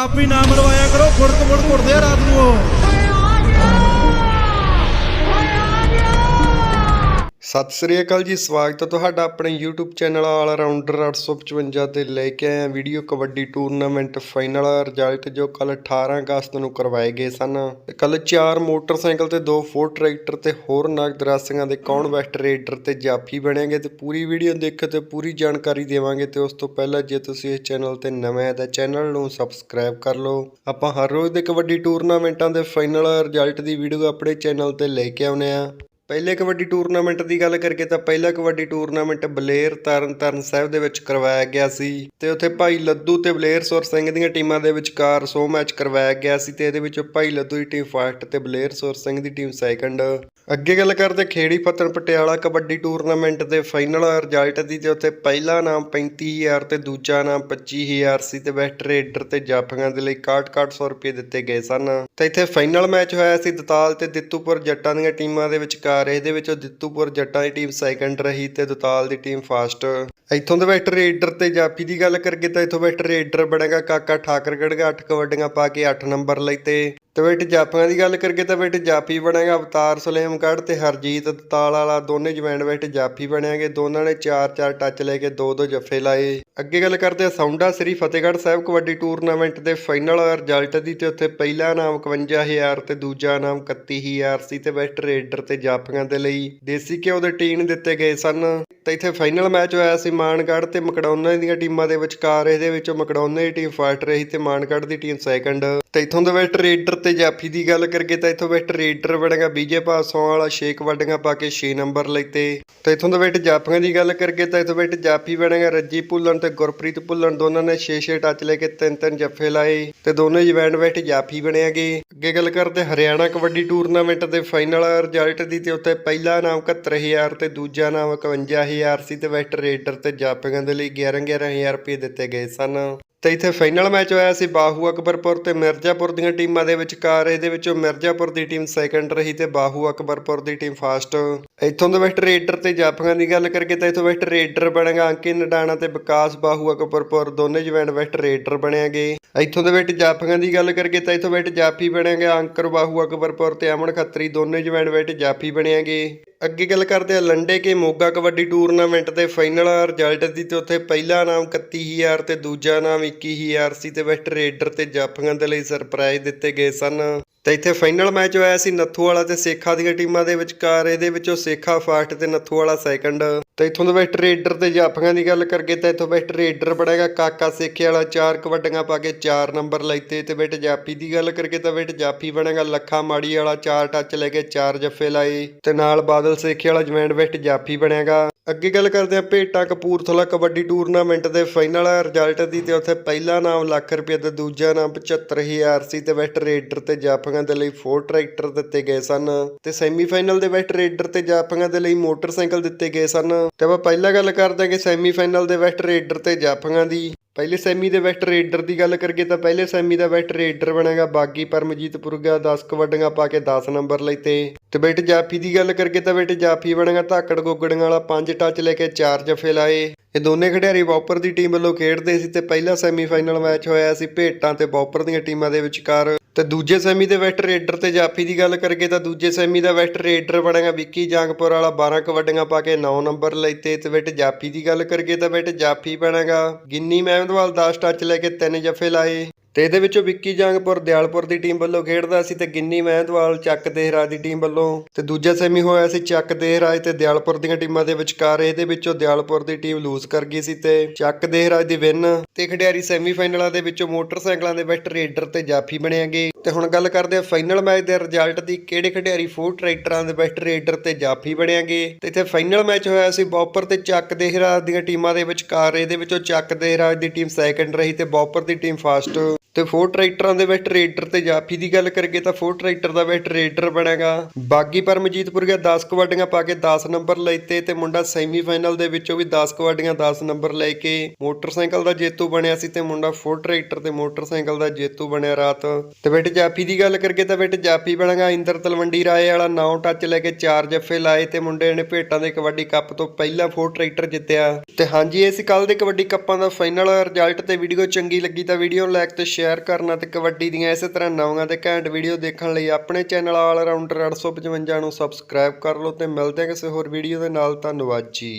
ਆਪ ਹੀ ਨਾ ਮਰਵਾਇਆ ਕਰੋ ਫੁੜਕ ਫੁੜ ਘੁੱਟਦੇ ਆ ਰਾਤ ਨੂੰ। ਉਹ ਸਤਿ ਸ੍ਰੀ ਅਕਾਲ ਜੀ, ਸਵਾਗਤ ਹੈ ਤੁਹਾਡਾ ਆਪਣੇ YouTube ਚੈਨਲ ਆਲ ਰਾਉਂਡਰ 855 ਤੇ ਲੈ ਕੇ ਆਇਆ video kabaddi tournament final result ਜੋ ਕੱਲ 18 ਅਗਸਤ ਨੂੰ ਕਰਵਾਏ ਗਏ ਸਨ। ਕੱਲ ਚਾਰ ਮੋਟਰਸਾਈਕਲ ਤੇ ਦੋ ਫੋਰ ਟਰੈਕਟਰ ਤੇ ਹੋਰ ਨਗਦ ਰਾਸੀਆਂ ਦੇ ਕੌਣ ਬੈਸਟ ਰੇਡਰ ਤੇ ਜਾਫੀ ਬਣੇਗੇ ਤੇ ਪੂਰੀ ਵੀਡੀਓ ਦੇਖੋ ਤੇ ਪੂਰੀ ਜਾਣਕਾਰੀ ਦੇਵਾਂਗੇ ਤੇ ਉਸ ਤੋਂ ਪਹਿਲਾਂ ਜੇ ਤੁਸੀਂ ਇਸ ਚੈਨਲ ਤੇ ਨਵੇਂ ਆ ਤਾਂ ਚੈਨਲ ਨੂੰ ਸਬਸਕ੍ਰਾਈਬ ਕਰ ਲਓ। ਆਪਾਂ ਹਰ ਰੋਜ਼ ਦੇ ਕਬੱਡੀ ਟੂਰਨਾਮੈਂਟਾਂ ਦੇ ਫਾਈਨਲ ਰਿਜ਼ਲਟ ਦੀ ਵੀਡੀਓ ਆਪਣੇ ਚੈਨਲ ਤੇ ਲੈ ਕੇ ਆਉਨੇ ਆ ਪਹਿਲੇ ਕਬੱਡੀ ਟੂਰਨਾਮੈਂਟ ਦੀ ਗੱਲ ਕਰਕੇ ਤਾਂ ਪਹਿਲਾ ਕਬੱਡੀ ਟੂਰਨਾਮੈਂਟ ਬਲੇਰ ਤਰਨਤਾਰਨ ਸਾਹਿਬ ਦੇ ਵਿੱਚ ਕਰਵਾਇਆ ਗਿਆ ਸੀ ਤੇ ਉੱਥੇ ਭਾਈ ਲੱਦੂ ਤੇ ਬਲੇਰ ਸੁਰ ਸਿੰਘ ਦੀਆਂ ਟੀਮਾਂ ਦੇ ਵਿਚਕਾਰ ਸੋ ਮੈਚ ਕਰਵਾਇਆ ਗਿਆ ਸੀ ਤੇ ਇਹਦੇ ਵਿੱਚ ਭਾਈ ਲੱਦੂ ਦੀ ਟੀਮ ਫਸਟ ਤੇ ਬਲੇਰ ਸੁਰ ਸਿੰਘ ਦੀ ਟੀਮ ਸੈਕੰਡ। ਅੱਗੇ ਗੱਲ ਕਰਦੇ ਖੇੜੀ ਫਤਨ ਪਟਿਆਲਾ ਕਬੱਡੀ ਟੂਰਨਾਮੈਂਟ ਦੇ ਫਾਈਨਲ ਰਿਜ਼ਲਟ ਦੀ ਤੇ ਉੱਥੇ ਪਹਿਲਾ ਨਾਮ 35000 ਤੇ ਦੂਜਾ ਨਾਮ 25000 ਸੀ ਤੇ ਬੈਸਟ ਰੇਡਰ ਤੇ ਜਾਫੀਆਂ ਦੇ ਲਈ 6100 ਰੁਪਏ ਦਿੱਤੇ ਗਏ ਸਨ। ਤੇ ਇੱਥੇ ਫਾਈਨਲ ਮੈਚ ਹੋਇਆ ਸੀ ਦਤਾਲ ਤੇ ਦਿੱਤੂਪੁਰ ਜੱਟਾਂ ਦੀਆਂ ਟੀਮਾਂ ਦੇ ਵਿਚਕਾਰ। ਇਹਦੇ ਵਿੱਚੋਂ ਦਿੱਤੂਪੁਰ ਜੱਟਾਂ ਦੀ ਟੀਮ ਸੈਕੰਡ ਰਹੀ ਤੇ ਦਤਾਲ ਦੀ ਟੀਮ ਫਸਟ। ਇੱਥੋਂ ਦੇ ਬੈਸਟ ਰੇਡਰ ਤੇ ਜਾਫੀ ਦੀ ਗੱਲ ਕਰਕੇ ਤਾਂ ਇੱਥੋਂ ਬੈਸਟ ਰੇਡਰ ਬਣੇਗਾ ਕਾਕਾ ਠਾਕਰਗੜ੍ਹ 8 ਕਬੱਡੀਆਂ ਪਾ ਕੇ 8 ਨੰਬਰ ਲਈ ਤੇ ਤੇ ਬੇਟ ਜਾਫੀਆਂ ਦੀ ਗੱਲ ਕਰਕੇ ਤਾਂ ਬੇਟ ਜਾਫੀ ਬਣੇਗਾ, ਅਵਤਾਰ ਸੁਲੇਮਗੜ੍ਹ ਤੇ ਹਰਜੀਤ, ਤਾਲ ਵਾਲਾ ਦੋਨੇ ਜਵੈਂਡ ਬੇਟ ਜਾਫੀ ਬਣਿਆਗੇ ਦੋਨਾਂ ਨੇ 4-4 ਟੱਚ ਲੈ ਕੇ 2-2 ਜੱਫੇ ਲਾਏ। ਅੱਗੇ ਗੱਲ ਕਰਦੇ ਹਾਂ ਸੌਂਡਾ ਸ੍ਰੀ ਫਤਿਹਗੜ੍ਹ ਸਾਹਿਬ ਕਬੱਡੀ ਟੂਰਨਾਮੈਂਟ ਦੇ ਫਾਈਨਲ ਰਿਜ਼ਲਟ ਦੀ ਤੇ ਉੱਥੇ ਪਹਿਲਾ ਨਾਮ 51000 ਤੇ ਦੂਜਾ ਨਾਮ 31000 ਸੀ ਤੇ ਬੈਸਟ ਰੇਡਰ ਤੇ ਜਾਫੀਆਂ ਦੇ ਲਈ ਦੇਸੀ ਘਿਓ ਦੇ ਟੀਨ ਦਿੱਤੇ ਗਏ ਸਨ। ਤੇ ਇੱਥੇ ਫਾਈਨਲ ਮੈਚ ਹੋਇਆ ਸੀ ਮਾਨਗੜ੍ਹ ਤੇ ਮਕਡੌਨਾ ਦੀਆਂ ਟੀਮਾਂ ਦੇ ਵਿਚਕਾਰ। ਇਹਦੇ ਵਿੱਚੋਂ ਮਕਡੌਨਾ ਦੀ ਟੀਮ ਫਸਟ ਰਹੀ ਤੇ ਮਾਨਗੜ੍ਹ ਦੀ ਟੀਮ ਸੈਕੰਡ। ਤੇ ਇੱਥੋਂ ਦੇ ਬੈਸਟ ਰੇਡਰ ਤੇ ਜਾਫੀ ਦੀ ਗੱਲ ਕਰਕੇ ਤਾਂ ਇੱਥੋਂ ਬੈਸਟ ਰੇਡਰ ਬਣੇਗਾ ਬੀਜੇ ਪਾਸੋਂ ਵਾਲਾ 6 ਕਬੱਡੀਆਂ ਪਾ ਕੇ 6 ਨੰਬਰ ਲੈਤੇ ਤੇ। ਤੇ ਇੱਥੋਂ ਦੇ ਬੈਸਟ ਜਾਫੀਆਂ ਦੀ ਗੱਲ ਕਰਕੇ ਤਾਂ ਇੱਥੋਂ ਬੈਸਟ ਜਾਫੀ ਬਣੇਗਾ ਰੱਜੀ ਭੁੱਲਣ ਤੇ ਗੁਰਪ੍ਰੀਤ ਭੁੱਲਣ ਦੋਨਾਂ ਨੇ 6-6 ਟੱਚ ਲੈ ਕੇ 3-3 ਜੱਫੇ ਲਾਏ ਤੇ ਦੋਨੇ ਇਵੈਂਟ ਬੈਸਟ ਜਾਫੀ ਬਣਿਆਗੇ ਅੱਗੇ ਗੱਲ ਕਰਦੇ ਹਰਿਆਣਾ ਕਬੱਡੀ ਟੂਰਨਾਮੈਂਟ ਦੇ ਫਾਈਨਲ ਰਿਜ਼ਲਟ ਦੀ ਤੇ ਉੱਥੇ ਪਹਿਲਾ ਨਾਮ 71000 ਤੇ ਦੂਜਾ ਨਾਮ 51000 ਸੀ ਤੇ ਬੈਸਟ ਰੇਡਰ ਤੇ ਜਾਫੀਆਂ ਦੇ ਲਈ 11-11000 ਰੁਪਏ ਦਿੱਤੇ ਗਏ ਸਨ। ਤੇ ਇੱਥੇ ਫਾਈਨਲ ਮੈਚ ਹੋਇਆ ਸੀ ਬਾਹੂ ਅਕਬਰਪੁਰ ਤੇ ਮਿਰਜ਼ਾਪੁਰ ਦੀਆਂ ਟੀਮਾਂ ਦੇ ਵਿਚਕਾਰ। ਇਹਦੇ ਵਿੱਚੋਂ ਮਿਰਜ਼ਾਪੁਰ ਦੀ ਟੀਮ ਸੈਕੰਡ ਰਹੀ ਤੇ ਬਾਹੂ ਅਕਬਰਪੁਰ ਦੀ ਟੀਮ ਫਸਟ ਇੱਥੋਂ ਦੇ ਬੈਸਟ ਰੇਡਰ ਤੇ ਜਾਫੀਆਂ ਦੀ ਗੱਲ ਕਰਕੇ ਤਾਂ ਇੱਥੋਂ ਬੈਸਟ ਰੇਡਰ ਬਣੇਗਾ ਅੰਕਿਤ ਨਡਾਣਾ ਤੇ ਵਿਕਾਸ ਬਾਹੂ ਅਕਬਰਪੁਰ। ਦੋਨੇ ਜਵੈਂਡ ਬੈਸਟ ਰੇਡਰ ਬਣਿਆਗੇ ਇੱਥੋਂ ਦੇ ਬੈਸਟ ਜਾਫੀਆਂ ਦੀ ਗੱਲ ਕਰਕੇ ਤਾਂ ਇੱਥੋਂ ਬੈਸਟ ਜਾਫੀ ਬਣੇਗਾ ਅੰਕਰ ਬਾਹੂ ਅਕਬਰਪੁਰ ਤੇ ਅਮਨ ਖੱਤਰੀ। ਦੋਨੇ ਜਵੈਂਡ ਬੈਸਟ ਜਾਫੀ ਬਣਿਆਗੇ ਅੱਗੇ ਗੱਲ ਕਰਦੇ ਆ ਲੰਡੇ ਕੇ ਮੋਗਾ ਕਬੱਡੀ ਟੂਰਨਾਮੈਂਟ ਦੇ ਫਾਈਨਲ ਰਿਜ਼ਲਟ ਦੀ ਤੇ ਉੱਥੇ ਪਹਿਲਾ ਨਾਮ 31000 ਤੇ ਦੂਜਾ ਨਾਮ 21000 ਸੀ ਤੇ ਵੈਸਟ ਰੇਡਰ ਤੇ ਜਾਫੀਆਂ ਦੇ ਲਈ ਸਰਪ੍ਰਾਈਜ਼ ਦਿੱਤੇ ਗਏ ਸਨ। ਤੇ ਇੱਥੇ ਫਾਈਨਲ ਮੈਚ ਹੋਇਆ ਸੀ ਨੱਥੂ ਵਾਲਾ ਤੇ ਸੇਖਾ ਦੀਆਂ ਟੀਮਾਂ ਦੇ ਵਿਚਕਾਰ। ਇਹਦੇ ਵਿੱਚੋਂ ਸੇਖਾ ਫਸਟ ਤੇ ਨੱਥੂ ਵਾਲਾ ਸੈਕੰਡ। ਤੇ ਇੱਥੋਂ ਦੇ ਬੈਸਟ ਰੇਡਰ ਤੇ ਜਾਫੀਆਂ ਦੀ ਗੱਲ ਕਰਕੇ ਤਾਂ ਇੱਥੋਂ ਬੈਸਟ ਰੇਡਰ ਬਣੇਗਾ ਕਾਕਾ ਸੇਖੇ ਵਾਲਾ ਚਾਰ ਕਬੱਡੀਆਂ ਪਾ ਕੇ ਚਾਰ ਨੰਬਰ ਲੈਤੇ ਤੇ ਬੈਟ ਜਾਫੀ ਦੀ ਗੱਲ ਕਰਕੇ ਤਾਂ ਬੈਟ ਜਾਫੀ ਬਣੇਗਾ, ਲੱਖਾ ਮਾੜੀ ਵਾਲਾ ਚਾਰ ਟੱਚ ਲੈ ਕੇ ਚਾਰ ਜੱਫੇ ਲਾਏ। ਤੇ ਨਾਲ ਬਾਦਲ ਸੇਖੇ ਵਾਲਾ ਜਵੈਂਡ ਬੈਸਟ ਜਾਫੀ ਬਣੇਗਾ। ਅੱਗੇ ਗੱਲ ਕਰਦੇ ਹਾਂ ਭੇਟਾ ਕਪੂਰਥਲਾ ਕਬੱਡੀ ਟੂਰਨਾਮੈਂਟ ਦੇ ਫਾਈਨਲ ਰਿਜ਼ਲਟ ਦੀ ਤੇ ਉੱਥੇ ਪਹਿਲਾ ਨਾਮ ਲੱਖ ਰੁਪਏ ਤੇ ਦੂਜਾ ਨਾਮ 75000 ਸੀ ਤੇ ਵੈਸਟ ਰੇਡਰ ਤੇ ਜਾਫੀਆਂ ਦੇ ਲਈ ਫੋਰ ਟਰੈਕਟਰ ਦਿੱਤੇ ਗਏ ਸਨ ਤੇ ਸੈਮੀਫਾਈਨਲ ਦੇ ਵੈਸਟ ਰੇਡਰ ਤੇ ਜਾਫੀਆਂ ਦੇ ਲਈ ਮੋਟਰਸਾਈਕਲ ਦਿੱਤੇ ਗਏ ਸਨ ਤੇ ਆਪਾਂ ਪਹਿਲਾਂ ਗੱਲ ਕਰਦੇ ਹਾਂ ਕਿ ਸੈਮੀਫਾਈਨਲ ਦੇ ਵੈਸਟ ਰੇਡਰ ਤੇ ਜਾਫੀਆਂ ਦੀ। ਪਹਿਲੇ ਸੈਮੀ ਦੇ ਬੈਸਟ ਰੇਡਰ ਦੀ ਗੱਲ ਕਰੀਏ ਤਾਂ ਪਹਿਲੇ ਸੈਮੀ ਦਾ ਬੈਸਟ ਰੇਡਰ ਬਣੇਗਾ ਬਾਗੀ ਪਰਮਜੀਤ ਪੁਰਗਾ 10 ਕਬੱਡੀਆਂ ਪਾ ਕੇ 10 ਨੰਬਰ ਲਈ ਤੇ। ਤੇ ਬੇਟ ਜਾਫੀ ਦੀ ਗੱਲ ਕਰੀਏ ਤਾਂ ਬੇਟ ਜਾਫੀ ਬਣੇਗਾ ਧਾਕੜ ਗੋਗੜੀਆਂ ਵਾਲਾ 5 ਟੱਚ ਲੈ ਕੇ 4 ਜਫੇ ਲਾਏ। ਇਹ ਦੋਨੇ ਖਿਡਾਰੀ ਬੌਪਰ ਦੀ ਟੀਮ ਵੱਲੋਂ ਖੇਡਦੇ ਸੀ ਤੇ ਪਹਿਲਾ ਸੈਮੀਫਾਈਨਲ ਮੈਚ ਹੋਇਆ ਸੀ ਭੇਟਾਂ ਤੇ ਬੌਪਰ ਦੀਆਂ ਟੀਮਾਂ ਦੇ ਵਿਚਕਾਰ। ਤੇ ਦੂਜੇ ਸੈਮੀ ਦੇ ਵੈਸਟ ਰੇਡਰ ਤੇ ਜਾਫੀ ਦੀ ਗੱਲ ਕਰੀਏ ਤਾਂ ਦੂਜੇ ਸੈਮੀ ਦਾ ਵੈਸਟ ਰੇਡਰ ਬਣੇਗਾ ਵਿੱਕੀ ਜਾਂਗਪੁਰ ਵਾਲਾ 12 ਕਬੱਡੀਆਂ ਪਾ ਕੇ 9 ਨੰਬਰ ਲਈ ਤੇ ਤੇ ਜਾਫੀ ਦੀ ਗੱਲ ਕਰੀਏ ਤਾਂ ਬੇਟ ਜਾਫੀ ਬਣੇਗਾ। ਗਿੰਨੀ ਮਹਿਮਦਵਾਲ 10 ਟੱਚ ਲੈ ਕੇ ਤਿੰਨ ਜੱਫੇ ਲਾਏ। ਤੇ ਇਹਦੇ ਵਿੱਚੋਂ ਵਿੱਕੀ ਜੰਗਪੁਰ, ਦਿਆਲਪੁਰ ਦੀ ਟੀਮ ਵੱਲੋਂ ਖੇਡਦਾ ਸੀ ਤੇ ਗਿੰਨੀ ਮਹਿੰਦਵਾਲ ਚੱਕ ਦੇਹਰਾਜ ਦੀ ਟੀਮ ਵੱਲੋਂ ਤੇ ਦੂਜਾ ਸੈਮੀ ਹੋਇਆ ਸੀ ਚੱਕ ਦੇਹਰਾਜ ਤੇ ਦਿਆਲਪੁਰ ਦੀਆਂ ਟੀਮਾਂ ਦੇ ਵਿਚਕਾਰ। ਇਹਦੇ ਵਿੱਚੋਂ ਦਿਆਲਪੁਰ ਦੀ ਟੀਮ ਲੂਜ਼ ਕਰ ਗਈ ਸੀ ਤੇ ਚੱਕ ਦੇਹਰਾਜ ਦੀ ਵਿਨ ਤੇ ਖਿਡਾਰੀ ਸੈਮੀਫਾਈਨਲਾਂ ਦੇ ਵਿੱਚੋਂ ਮੋਟਰਸਾਈਕਲਾਂ ਦੇ ਬੈਸਟ ਰੇਡਰ ਤੇ ਜਾਫੀ ਬਣਿਆਗੇ ਤੇ ਹੁਣ ਗੱਲ ਕਰਦੇ ਆ ਫਾਈਨਲ ਮੈਚ ਦੇ ਰਿਜ਼ਲਟ ਦੀ, ਕਿਹੜੇ ਖਿਡਾਰੀ ਫੂਡ ਟਰੈਕਟਰਾਂ ਦੇ ਬੈਸਟ ਰੇਡਰ ਤੇ ਜਾਫੀ ਬਣਿਆਗੇ ਤੇ ਇੱਥੇ ਫਾਈਨਲ ਮੈਚ ਹੋਇਆ ਸੀ ਬੌਪਰ ਤੇ ਚੱਕ ਦੇਹਰਾਜ ਦੀਆਂ ਟੀਮਾਂ ਦੇ ਵਿਚਕਾਰ। ਇਹਦੇ ਵਿੱਚੋਂ ਚੱਕ ਦੇਹਰਾਜ ਦੀ ਟੀਮ ਸੈਕੰਡ ਰਹੀ ਤੇ ਬੌਪਰ ਦੀ ਟੀਮ ਫਸਟ ਤੇ ਫੋਰ ਟਰੈਕਟਰਾਂ ਦੇ ਵਿੱਚ ਰੇਡਰ ਤੇ ਜਾਫੀ ਦੀ ਗੱਲ ਕਰੀਏ ਤਾਂ ਫੋਰ ਟਰੈਕਟਰ ਦਾ ਵਿੱਚ ਰੇਡਰ ਬਣੇਗਾ ਬਾਗੀ ਪਰਮਜੀਤਪੁਰ ਗਿਆ 10 ਕਬੱਡੀਆਂ ਪਾ ਕੇ 10 ਨੰਬਰ ਲੈਤੇ ਤੇ ਮੁੰਡਾ ਸੈਮੀਫਾਈਨਲ ਦੇ ਵਿੱਚੋਂ ਵੀ 10 ਕਬੱਡੀਆਂ 10 ਨੰਬਰ ਲੈ ਕੇ ਮੋਟਰਸਾਈਕਲ ਦਾ ਜੇਤੂ ਬਣਿਆ ਸੀ ਤੇ ਮੁੰਡਾ ਫੋਰ ਟਰੈਕਟਰ ਤੇ ਮੋਟਰਸਾਈਕਲ ਦਾ ਜੇਤੂ ਬਣਿਆ ਰਾਤ। ਤੇ ਵਿੱਚ ਜਾਫੀ ਦੀ ਗੱਲ ਕਰੀਏ ਤਾਂ ਵਿੱਚ ਜਾਫੀ ਬਣੇਗਾ ਇੰਦਰ ਤਲਵੰਡੀ ਰਾਏ ਵਾਲਾ 9 ਟੱਚ ਲੈ ਕੇ 4 ਜੱਫੇ ਲਾਏ ਤੇ ਮੁੰਡੇ ਨੇ ਭੇਟਾਂ ਦੇ ਕਬੱਡੀ ਕੱਪ ਤੋਂ ਪਹਿਲਾ ਫੋਰ ਟਰੈਕਟਰ ਜਿੱਤਿਆ। ਤੇ ਹਾਂਜੀ ਇਹ ਸੀ ਕੱਲ ਦੇ ਕਬੱਡੀ ਕੱਪਾਂ ਦਾ ਫਾਈਨਲ ਰਿਜ਼ਲਟ ਤੇ ਵੀਡੀਓ ਚੰਗੀ ਲੱਗੀ ਤਾਂ ਵੀਡੀਓ ਨੂੰ ਲਾਈਕ ਤੇ ਸ਼ੇਅਰ ਕਰਨਾ ਤੇ ਕਬੱਡੀ ਦੀਆਂ ਇਸੇ ਤਰ੍ਹਾਂ ਨਵੀਆਂ ਤੇ ਘੈਂਟ ਵੀਡੀਓ ਦੇਖਣ ਲਈ ਆਪਣੇ ਚੈਨਲ ਆਲ ਰਾਊਂਡਰ 855 ਨੂੰ ਸਬਸਕ੍ਰਾਈਬ ਕਰ ਲਓ ਤੇ ਮਿਲਦੇ ਹਾਂ ਕਿਸੇ ਹੋਰ ਵੀਡੀਓ ਦੇ ਨਾਲ, ਧੰਨਵਾਦ ਜੀ।